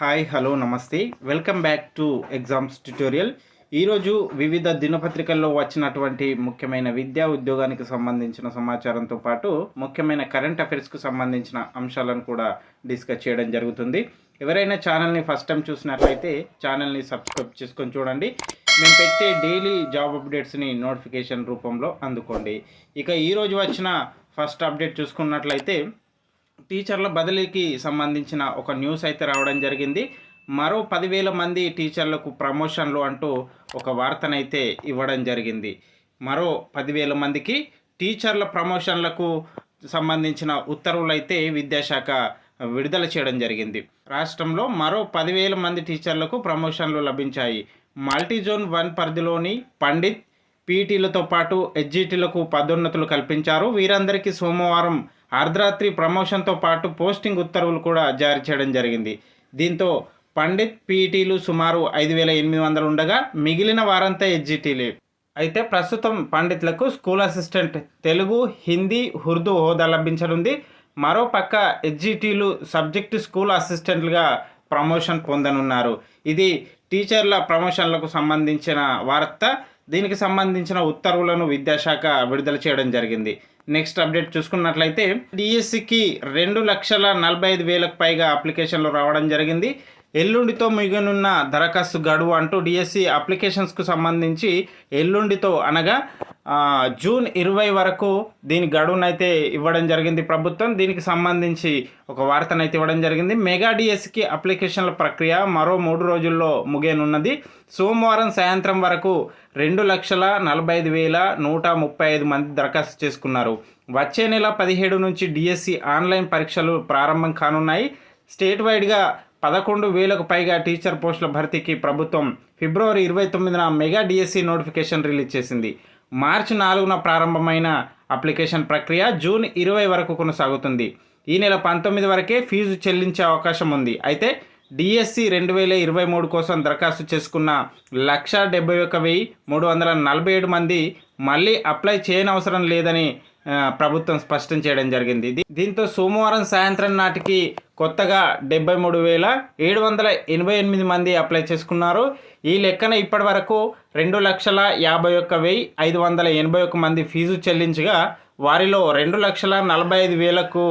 Hi hello నమస్తే. Welcome back to exams tutorial. ఈరోజు వివిధ దినపత్రికల్లో వచ్చినటువంటి ముఖ్యమైన విద్యా ఉద్యోగానికి సంబంధించిన సమాచారంతో పాటు ముఖ్యమైన కరెంట్ అఫైర్స్కు సంబంధించిన అంశాలను కూడా డిస్కస్ చేయడం జరుగుతుంది. ఎవరైనా ఛానల్ని ఫస్ట్ టైం చూసినట్లయితే ఛానల్ని సబ్స్క్రైబ్ చేసుకొని చూడండి. మేము పెట్టే డైలీ జాబ్ అప్డేట్స్ని నోటిఫికేషన్ రూపంలో అందుకోండి. ఇక ఈరోజు వచ్చిన ఫస్ట్ అప్డేట్ చూసుకున్నట్లయితే టీచర్ల బదిలీకి సంబంధించిన ఒక న్యూస్ అయితే రావడం జరిగింది. మరో పదివేల మంది టీచర్లకు ప్రమోషన్లు అంటూ ఒక వార్తనైతే ఇవ్వడం జరిగింది. మరో పదివేల మందికి టీచర్ల ప్రమోషన్లకు సంబంధించిన ఉత్తర్వులు అయితే విద్యాశాఖ విడుదల చేయడం జరిగింది. రాష్ట్రంలో మరో పదివేల మంది టీచర్లకు ప్రమోషన్లు లభించాయి. మల్టీ జోన్ వన్ పరిధిలోని పండిత్ పీటీలతో పాటు ఎడ్జిటీలకు పదోన్నతులు కల్పించారు. వీరందరికీ సోమవారం అర్ధరాత్రి ప్రమోషన్తో పాటు పోస్టింగ్ ఉత్తర్వులు కూడా జారీ చేయడం జరిగింది. దీంతో పండిత్ పీఈటీలు సుమారు ఐదు వేల ఎనిమిది వందలు ఉండగా మిగిలిన వారంతా ఎడ్జిటీలే అయితే ప్రస్తుతం పండిత్లకు స్కూల్ అసిస్టెంట్ తెలుగు హిందీ ఉర్దూ హోదా లభించనుంది. మరో పక్క హెచ్జిటీలు సబ్జెక్టు స్కూల్ అసిస్టెంట్లుగా ప్రమోషన్ పొందనున్నారు. ఇది టీచర్ల ప్రమోషన్లకు సంబంధించిన వార్త. దీనికి సంబంధించిన ఉత్తర్వులను విద్యాశాఖ విడుదల చేయడం జరిగింది. నెక్స్ట్ అప్డేట్ చూసుకున్నట్లయితే డిఎస్సికి రెండు లక్షల నలభై ఐదు వేలకు పైగా అప్లికేషన్లు రావడం జరిగింది. ఎల్లుండితో మిగనున్న దరఖాస్తు గడువు అంటూ డిఎస్సి అప్లికేషన్స్కు సంబంధించి ఎల్లుండితో అనగా జూన్ ఇరవై వరకు దీని గడువునైతే ఇవ్వడం జరిగింది ప్రభుత్వం. దీనికి సంబంధించి ఒక వార్తనైతే ఇవ్వడం జరిగింది. మెగా డిఎస్సికి అప్లికేషన్ల ప్రక్రియ మరో మూడు రోజుల్లో ముగియనున్నది. సోమవారం సాయంత్రం వరకు రెండు లక్షల నలభై ఐదు వేల నూట ముప్పై ఐదు మంది దరఖాస్తు చేసుకున్నారు. వచ్చే నెల పదిహేడు నుంచి డిఎస్సి ఆన్లైన్ పరీక్షలు ప్రారంభం కానున్నాయి. స్టేట్ వైడ్గా పదకొండు వేలకు పైగా టీచర్ పోస్టుల భర్తీకి ప్రభుత్వం ఫిబ్రవరి ఇరవై తొమ్మిదిన మెగా డిఎస్సి నోటిఫికేషన్ రిలీజ్ చేసింది. మార్చి నాలుగున ప్రారంభమైన అప్లికేషన్ ప్రక్రియ జూన్ ఇరవై వరకు కొనసాగుతుంది. ఈ నెల పంతొమ్మిది వరకే ఫీజు చెల్లించే అవకాశం ఉంది. అయితే డిఎస్సి రెండు వేల ఇరవై మూడు కోసం దరఖాస్తు చేసుకున్న లక్ష డెబ్బై ఒక్క వెయ్యి మూడు వందల నలభై ఏడు మంది మళ్ళీ అప్లై చేయనవసరం లేదని ప్రభుత్వం స్పష్టం చేయడం జరిగింది. దీంతో సోమవారం సాయంత్రం నాటికి కొత్తగా డెబ్బై మూడు వేల ఏడు వందల ఎనభై ఎనిమిది మంది అప్లై చేసుకున్నారు. ఈ లెక్కన ఇప్పటి వరకు రెండు లక్షల యాభై ఒక్క వెయ్యి ఐదు వందల ఎనభై ఒక్క మంది ఫీజు చెల్లించగా వారిలో రెండు లక్షల నలభై ఐదు వేలకు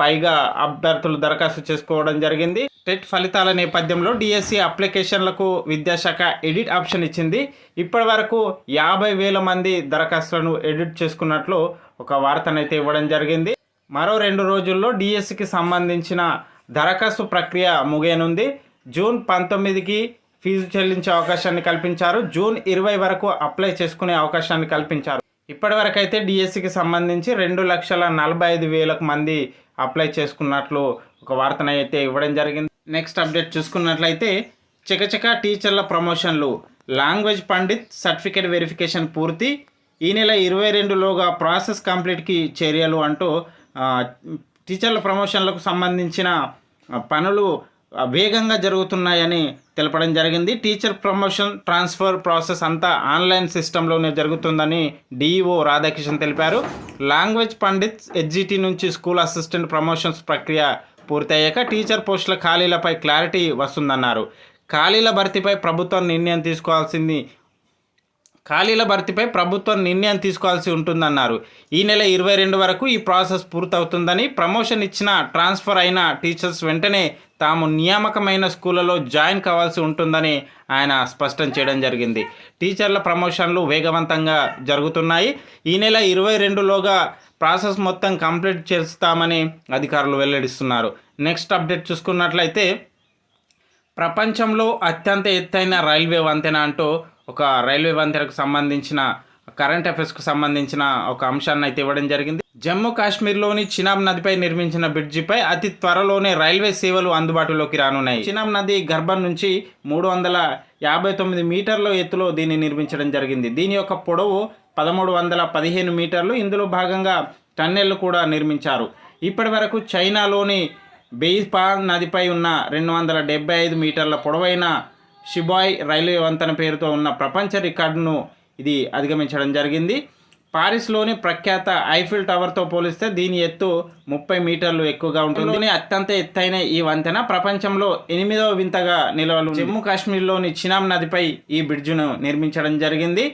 పైగా అభ్యర్థులు దరఖాస్తు చేసుకోవడం జరిగింది. టెట్ ఫలితాల నేపథ్యంలో డిఎస్సి అప్లికేషన్లకు విద్యాశాఖ ఎడిట్ ఆప్షన్ ఇచ్చింది. ఇప్పటి వరకు యాభై వేల మంది దరఖాస్తులను ఎడిట్ చేసుకున్నట్లు ఒక వార్తనైతే ఇవ్వడం జరిగింది. మరో రెండు రోజుల్లో డిఎస్సికి సంబంధించిన దరఖాస్తు ప్రక్రియ ముగియనుంది. జూన్ పంతొమ్మిదికి ఫీజు చెల్లించే అవకాశాన్ని కల్పించారు. జూన్ ఇరవై వరకు అప్లై చేసుకునే అవకాశాన్ని కల్పించారు. ఇప్పటివరకు అయితే డిఎస్సికి సంబంధించి రెండు లక్షల నలభై ఐదు వేలకు మంది అప్లై చేసుకున్నట్లు ఒక వార్తనైతే ఇవ్వడం జరిగింది. నెక్స్ట్ అప్డేట్ చూసుకున్నట్లయితే చకచక టీచర్ల ప్రమోషన్లు లాంగ్వేజ్ పండిత్ సర్టిఫికేట్ వెరిఫికేషన్ పూర్తి. ఈ నెల ఇరవై రెండులోగా ప్రాసెస్ కంప్లీట్కి చర్యలు అంటూ టీచర్ల ప్రమోషన్లకు సంబంధించిన పనులు వేగంగా జరుగుతున్నాయని తెలపడం జరిగింది. టీచర్ ప్రమోషన్ ట్రాన్స్ఫర్ ప్రాసెస్ అంతా ఆన్లైన్ సిస్టంలోనే జరుగుతుందని డిఈఓ రాధాకిషన్ తెలిపారు. లాంగ్వేజ్ పండిత్ ఎడ్జిటి నుంచి స్కూల్ అసిస్టెంట్ ప్రమోషన్స్ ప్రక్రియ పూర్తయ్యాక టీచర్ పోస్టుల ఖాళీలపై క్లారిటీ వస్తుందన్నారు. ఖాళీల భర్తీపై ప్రభుత్వం నిర్ణయం తీసుకోవాల్సింది ఖాళీల భర్తీపై ప్రభుత్వం నిర్ణయం తీసుకోవాల్సి ఉంటుందన్నారు. ఈ నెల ఇరవై రెండు వరకు ఈ ప్రాసెస్ పూర్తవుతుందని ప్రమోషన్ ఇచ్చిన ట్రాన్స్ఫర్ అయిన టీచర్స్ వెంటనే తాము నియామకమైన స్కూళ్ళలో జాయిన్ కావాల్సి ఉంటుందని ఆయన స్పష్టం చేయడం జరిగింది. టీచర్ల ప్రమోషన్లు వేగవంతంగా జరుగుతున్నాయి. ఈ నెల ఇరవై రెండులోగా ప్రాసెస్ మొత్తం కంప్లీట్ చేస్తామని అధికారులు వెల్లడిస్తున్నారు. నెక్స్ట్ అప్డేట్ చూసుకున్నట్లయితే ప్రపంచంలో అత్యంత ఎత్తైన రైల్వే వంతెన అంటూ ఒక రైల్వే వంతెనకు సంబంధించిన కరెంట్ అఫైర్స్కు సంబంధించిన ఒక అంశాన్ని అయితే ఇవ్వడం జరిగింది. జమ్మూ కాశ్మీర్లోని చినాబ్ నదిపై నిర్మించిన బ్రిడ్జిపై అతి త్వరలోనే రైల్వే సేవలు అందుబాటులోకి రానున్నాయి. చినాబ్ నది గర్భం నుంచి మూడు వందల యాభై తొమ్మిది మీటర్ల ఎత్తులో దీన్ని నిర్మించడం జరిగింది. దీని యొక్క పొడవు పదమూడు వందల పదిహేను మీటర్లు. ఇందులో భాగంగా టన్నెళ్ళు కూడా నిర్మించారు. ఇప్పటి వరకు చైనాలోని బెయిపాన్ నదిపై ఉన్న రెండు వందల డెబ్బై ఐదు మీటర్ల పొడవైన షిబాయ్ రైల్వే వంతెన పేరుతో ఉన్న ప్రపంచ రికార్డును ఇది అధిగమించడం జరిగింది. పారిస్లోని ప్రఖ్యాత ఐఫిల్ టవర్తో పోలిస్తే దీని ఎత్తు ముప్పై మీటర్లు ఎక్కువగా ఉంటుంది. అత్యంత ఎత్తైన ఈ వంతెన ప్రపంచంలో ఎనిమిదవ వింతగా నిలవలు జమ్మూ కాశ్మీర్లోని చినామ్ నదిపై ఈ బ్రిడ్జ్ను నిర్మించడం జరిగింది.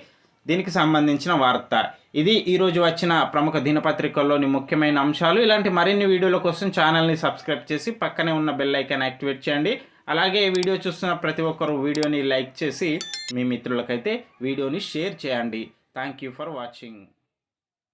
దీనికి సంబంధించిన వార్త. ఇది ఈరోజు వచ్చిన ప్రముఖ దినపత్రికల్లోని ముఖ్యమైన అంశాలు. ఇలాంటి మరిన్ని వీడియోల కోసం ఛానల్ని సబ్స్క్రైబ్ చేసి పక్కనే ఉన్న బెల్ ఐకాన్ యాక్టివేట్ చేయండి. అలాగే వీడియో చూస్తున్న ప్రతి ఒక్కరు వీడియోని లైక్ చేసి మీ మిత్రులకైతే వీడియోని షేర్ చేయండి. Thank you for watching